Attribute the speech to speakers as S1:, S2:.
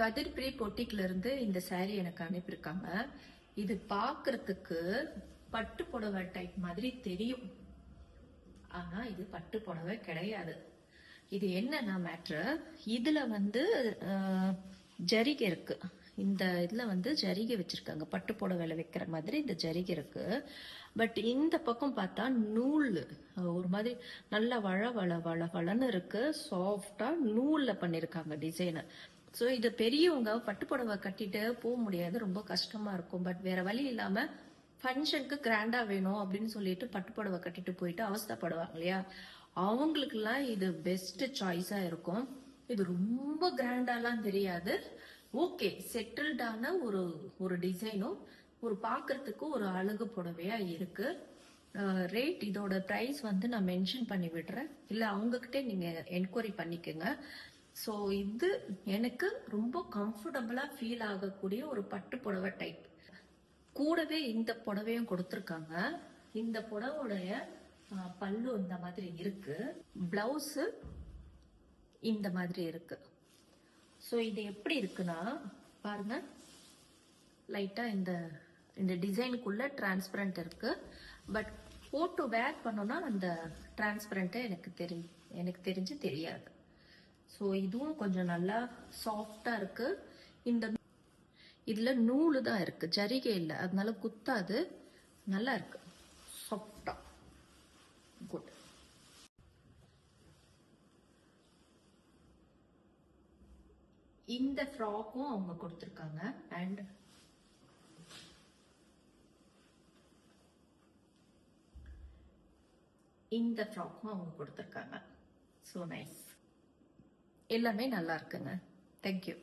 S1: கதிர்பிரி பொட்டிக்ல இருந்து இந்த saree எனக்கு அனுப்பியிருக்காங்க. இது பார்க்கறதுக்கு பட்டு புடவை டைப் மாதிரி தெரியும். ஆனா இது பட்டு புடவை கிடையாது. இது என்னன்னா மேட்ரு இதுல வந்து ஜரிகை இருக்கு. இந்த இதுல வந்து ஜரிகை வச்சிருக்காங்க. பட்டு புடவையில வைக்கிற மாதிரி இந்த ஜரிகை இருக்கு. பட் இந்த பக்கம் பார்த்தா நூல். ஒரு மாதிரி நல்ல வள வள வள வளன்னு இருக்கு. சாஃப்டா நூல்ல பண்ணிருக்காங்க டிசைனை ஸோ இது பெரியவங்க பட்டு புடவை கட்டிட்டு போக முடியாது ரொம்ப கஷ்டமா இருக்கும். பட் வேற வழி இல்லாம ஃபங்க்ஷனுக்கு கிராண்டா வேணும் அப்படின்னு சொல்லிட்டு பட்டு புடவை கட்டிட்டு போயிட்டு அவஸ்தப்படுவாங்க இல்லையா? அவங்களுக்குலாம் இது பெஸ்ட் சாய்ஸா இருக்கும். இது ரொம்ப கிராண்டாலாம் தெரியாது. ஓகே செட்டில்டான ஒரு ஒரு டிசைனும் ஒரு பார்க்கறதுக்கு ஒரு அழகு புடவையா இருக்கு. ரேட் இதோட பிரைஸ் வந்து நான் மென்ஷன் பண்ணி விடுறேன். இல்ல அவங்ககிட்ட நீங்க என்கொயரி பண்ணிக்கோங்க. ஸோ இது எனக்கு ரொம்ப கம்ஃபர்டபுளாக ஃபீல் ஆகக்கூடிய ஒரு பட்டு புடவை டைப் கூடவே இந்த புடவையும் கொடுத்துருக்காங்க. இந்த புடவோடைய பல்லு இந்த மாதிரி இருக்கு. பிளவுஸு இந்த மாதிரி இருக்கு. ஸோ இது எப்படி இருக்குன்னா பாருங்க. லைட்டாக இந்த இந்த டிசைனுக்குள்ள டிரான்ஸ்பரண்ட் இருக்கு. பட் போட்டு வேர் பண்ணோன்னா அந்த டிரான்ஸ்பரண்ட்டே எனக்கு தெரி எனக்கு தெரிஞ்சு தெரியாது. ஸோ இதுவும் கொஞ்சம் நல்லா சாஃப்டாக இருக்குது இந்த இதில் நூலு தான் இருக்குது ஜரிகை இல்லை. அதனால குத்தாது. நல்லா இருக்கு. சாஃப்டா குட் இந்த ஃப்ராக்கும் அவங்க கொடுத்துருக்காங்க. அண்ட் இந்த ஃப்ராக்கும் அவங்க கொடுத்துருக்காங்க. ஸோ நைஸ் எல்லாமே நல்லா இருக்குங்க. தேங்க்யூ